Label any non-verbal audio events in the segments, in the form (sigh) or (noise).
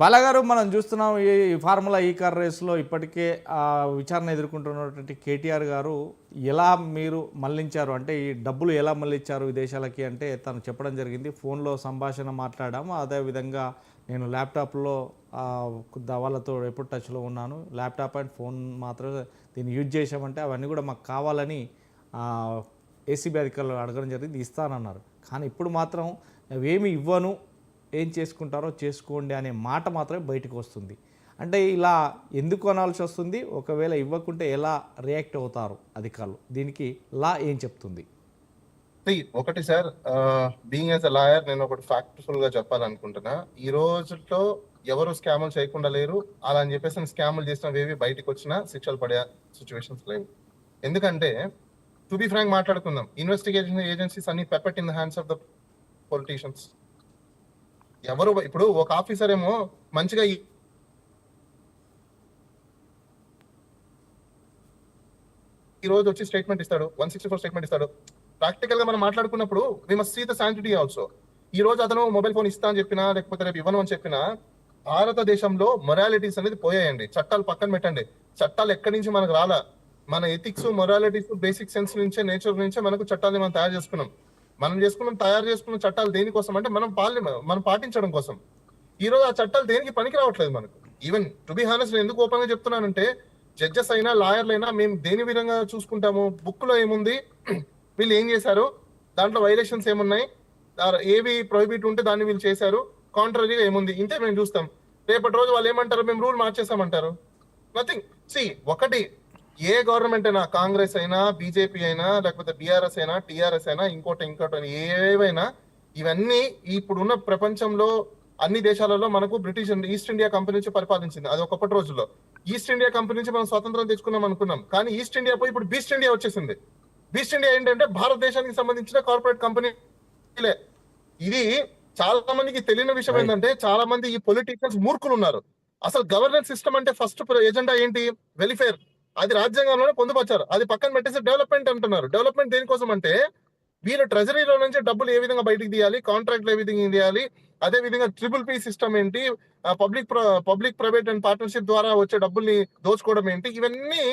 బాలగారు మనం చూస్తున్నాం ఈ ఫార్ములా ఈ కార్ రేస్లో ఇప్పటికే ఆ విచారణ ఎదుర్కొంటున్నటువంటి కేటీఆర్ గారు ఎలా మీరు మళ్ళించారు? అంటే ఈ డబ్బులు ఎలా మళ్ళించారు విదేశాలకి? అంటే తను చెప్పడం జరిగింది ఫోన్లో సంభాషణ మాట్లాడాము. అదేవిధంగా నేను ల్యాప్టాప్లో వాళ్ళతో ఎప్పుడు టచ్లో ఉన్నాను. ల్యాప్టాప్ అండ్ ఫోన్ మాత్రమే దీన్ని యూజ్ చేసామంటే అవన్నీ కూడా మాకు కావాలని ఏసీబీ అధికారులు అడగడం జరిగింది ఇస్తానన్నారు. కానీ ఇప్పుడు మాత్రం అవేమి ఇవ్వను. ఏం చేసుకుంటారో చేసుకోండి అనే మాట మాత్రమే బయటకు వస్తుంది. అంటే ఇలా ఎందుకు అనాల్సి వస్తుంది? ఒకవేళ ఇవ్వకుంటే ఎలా రియాక్ట్ అవుతారు అధికారులు? దీనికి లా ఏం చెప్తుంది? ఒకటి sir being as a lawyer నేను ఒకటి ఫ్యాక్ట్ఫుల్గా చెప్పాలనుకుంటున్నా. ఈ రోజుల్లో ఎవరు స్కాములు చేయకుండా లేరు. అలా అని చెప్పేసి స్కాములు చేసినవి బయటకు వచ్చినా శిక్షలు పడే సిచ్యువేషన్స్ లేవు. ఎందుకంటే టు బి ఫ్రాంక్ మాట్లాడుకుందాం. ఇన్వెస్టిగేషన్ ఏజెన్సీస్ అన్ని puppet in the hands of the politicians ఎవరు ఇప్పుడు ఒక ఆఫీసర్ ఏమో మంచిగా ఈ- రోజు వచ్చి స్టేట్మెంట్ ఇస్తాడు వన్ సిక్స్టీ ఫోర్ స్టేట్మెంట్ ఇస్తాడు. ప్రాక్టికల్గా మనం మాట్లాడుకున్నప్పుడు we must see the sanctity also ఈ రోజు అతను మొబైల్ ఫోన్ ఇస్తా అని చెప్పినా లేకపోతే రేపు ఇవ్వను అని చెప్పినా భారతదేశంలో మొరాలిటీస్ అనేది పోయాయండి. చట్టాలు పక్కన పెట్టండి. చట్టాలు ఎక్కడి నుంచి మనకు రాలా? మన ఎథిక్స్ మొరాలిటీస్ బేసిక్ సెన్స్ నుంచే నేచర్ నుంచే మనకు చట్టాలని మనం తయారు చేసుకున్నాం. మనం చేసుకున్న తయారు చేసుకున్న చట్టాలు దేనికోసం అంటే మనం పాలి మనం పాటించడం కోసం. ఈ రోజు ఆ చట్టాలు దేనికి పనికి రావట్లేదు మనకు. ఈవెన్ టు బి హానెస్ నేను ఎందుకు ఓపెన్గా చెప్తున్నానంటే జడ్జెస్ అయినా లాయర్లు అయినా మేము దేని విధంగా చూసుకుంటాము బుక్లో ఏముంది (clears throat) వీళ్ళు ఏం చేశారు దాంట్లో వైలేషన్స్ ఏమున్నాయి ఏవి ప్రొహిబిట్ ఉంటే దాన్ని వీళ్ళు చేశారు కాంట్రరీగా ఏముంది ఇంతే మేము చూస్తాం. రేపటి రోజు వాళ్ళు ఏమంటారు మేము రూల్ మార్చేసామంటారు నథింగ్ సి ఒకటి ఏ గవర్నమెంట్ అయినా కాంగ్రెస్ అయినా బీజేపీ అయినా లేకపోతే బీఆర్ఎస్ అయినా టీఆర్ఎస్ అయినా ఇంకోటి ఇంకోటి ఏవైనా ఇవన్నీ ఇప్పుడున్న ప్రపంచంలో అన్ని దేశాలలో మనకు బ్రిటిష్ ఈస్ట్ ఇండియా కంపెనీ నుంచి పరిపాలించింది. అది ఒకప్పటి రోజుల్లో. ఈస్ట్ ఇండియా కంపెనీ నుంచి మనం స్వతంత్రం తెచ్చుకున్నాం అనుకున్నాం. కానీ ఈస్ట్ ఇండియా పోయి ఇప్పుడు బీస్ట్ ఇండియా వచ్చేసింది. బీస్ట్ ఇండియా ఏంటంటే భారతదేశానికి సంబంధించిన కార్పొరేట్ కంపెనీలే. ఇది చాలా మందికి తెలియని విషయం. ఏంటంటే చాలా మంది ఈ పొలిటీషియన్స్ మూర్ఖులు ఉన్నారు అసలు గవర్నెన్స్ సిస్టమ్ అంటే ఫస్ట్ ఎజెండా ఏంటి? వెలిఫేర్ అది రాజ్యాంగంలోనే పొందుపరిచారు. అది పక్కన పెట్టేసి డెవలప్మెంట్ అంటున్నారు. డెవలప్మెంట్ దేనికోసం అంటే వీళ్ళు ట్రెజరీలో నుంచి డబ్బులు ఏ విధంగా బయటికి తీయాలి కాంట్రాక్ట్లు ఏ విధంగా తీయాలి అదే విధంగా ట్రిపుల్ పీ సిస్టమ్ ఏంటి public public private and partnership ద్వారా వచ్చే డబ్బుల్ని దోచుకోవడం ఏంటి ఇవన్నీ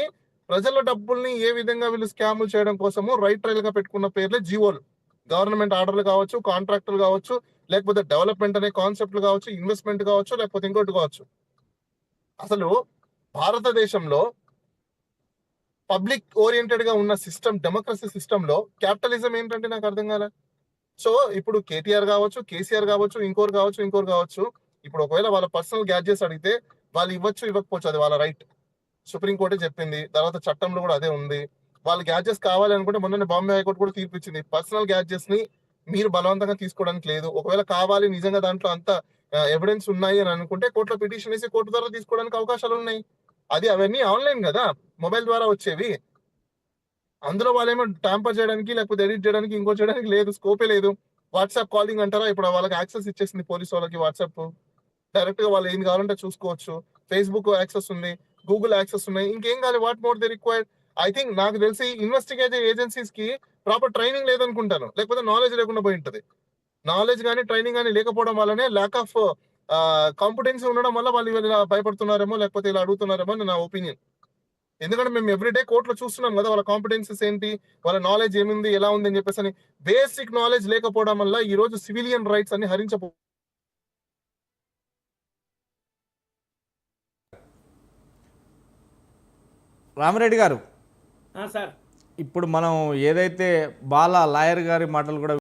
ప్రజల డబ్బుల్ని ఏ విధంగా వీళ్ళు స్కాములు చేయడం కోసము రైట్ ట్రైల్గా పెట్టుకున్న పేర్లే జీవోలు. గవర్నమెంట్ ఆర్డర్లు కావచ్చు కాంట్రాక్టులు కావచ్చు లేకపోతే డెవలప్మెంట్ అనే కాన్సెప్ట్లు కావచ్చు ఇన్వెస్ట్మెంట్ కావచ్చు లేకపోతే ఇంకోటి కావచ్చు. అసలు భారతదేశంలో పబ్లిక్ ఓరియంటెడ్గా ఉన్న సిస్టమ్ డెమోక్రసీ సిస్టమ్లో క్యాపిటలిజం ఏంటంటే నాకు అర్థం కాలే. సో ఇప్పుడు కేటీఆర్ కావచ్చు కేసీఆర్ కావచ్చు ఇంకోరు కావచ్చు ఇంకోరు కావచ్చు ఇప్పుడు ఒకవేళ వాళ్ళ పర్సనల్ గ్యాడ్జెట్స్ అడిగితే వాళ్ళు ఇవ్వచ్చు ఇవ్వకపోవచ్చు అది వాళ్ళ రైట్. సుప్రీంకోర్టే చెప్పింది తర్వాత చట్టంలో కూడా అదే ఉంది. వాళ్ళ గ్యాడ్జెట్స్ కావాలి అనుకుంటే మొన్న బాంబే హైకోర్టు కూడా తీర్పు ఇచ్చింది. పర్సనల్ గ్యాడ్జెట్స్ని మీరు బలవంతంగా తీసుకోవడానికి లేదు. ఒకవేళ కావాలి నిజంగా దాంట్లో అంత ఎవిడెన్స్ ఉన్నాయి అని అనుకుంటే కోర్టులో పిటిషన్ వేసి కోర్టు ద్వారా తీసుకోవడానికి అవకాశాలు ఉన్నాయి. అది అవన్నీ ఆన్లైన్ కదా. మొబైల్ ద్వారా వచ్చేవి. అందులో వాళ్ళేమో ట్యాంపర్ చేయడానికి లేకపోతే ఎడిట్ చేయడానికి ఇంకో చేయడానికి లేదు స్కోపే లేదు. వాట్సాప్ కాలింగ్ అంటారా? ఇప్పుడు వాళ్ళకి యాక్సెస్ ఇచ్చేసింది పోలీస్ వాళ్ళకి వాట్సాప్ డైరెక్ట్గా వాళ్ళు ఏం కావాలంటే చూసుకోవచ్చు. ఫేస్బుక్ యాక్సెస్ ఉంది గూగుల్ యాక్సెస్ ఉన్నాయి. ఇంకేం కావాలి what more the required I think నాకు తెలిసి ఇన్వెస్టిగేటివ్ ఏజెన్సీస్కి ప్రాపర్ ట్రైనింగ్ లేదనుకుంటాను. లేకపోతే నాలెడ్జ్ లేకుండా పోయి ఉంటది. నాలెడ్జ్ కానీ ట్రైనింగ్ కానీ లేకపోవడం వల్లనే ల్యాక్ ఆఫ్ కాంపిటెన్సీ ఉండడం వల్ల వాళ్ళు ఇలా భయపడుతున్నారేమో లేకపోతే ఇలా అడుగుతున్నారేమో అని నా ఒపీనియన్ ఎందుకంటే మేము ఎవ్రీడే కోర్టులో చూస్తున్నాం కదా వాళ్ళ కాంపిటెన్సీస్ ఏంటి వాళ్ళ నాలెడ్జ్ ఏముంది ఎలా ఉంది అని చెప్పేసి అని. బేసిక్ నాలెడ్జ్ లేకపోవడం వల్ల ఈ రోజు సివిలియన్ రైట్స్ అన్ని హరించబో రామిరెడ్డి గారు. ఆ, సార్. ఇప్పుడు మనం ఏదైతే బాల లాయర్ గారి మాటలు కూడా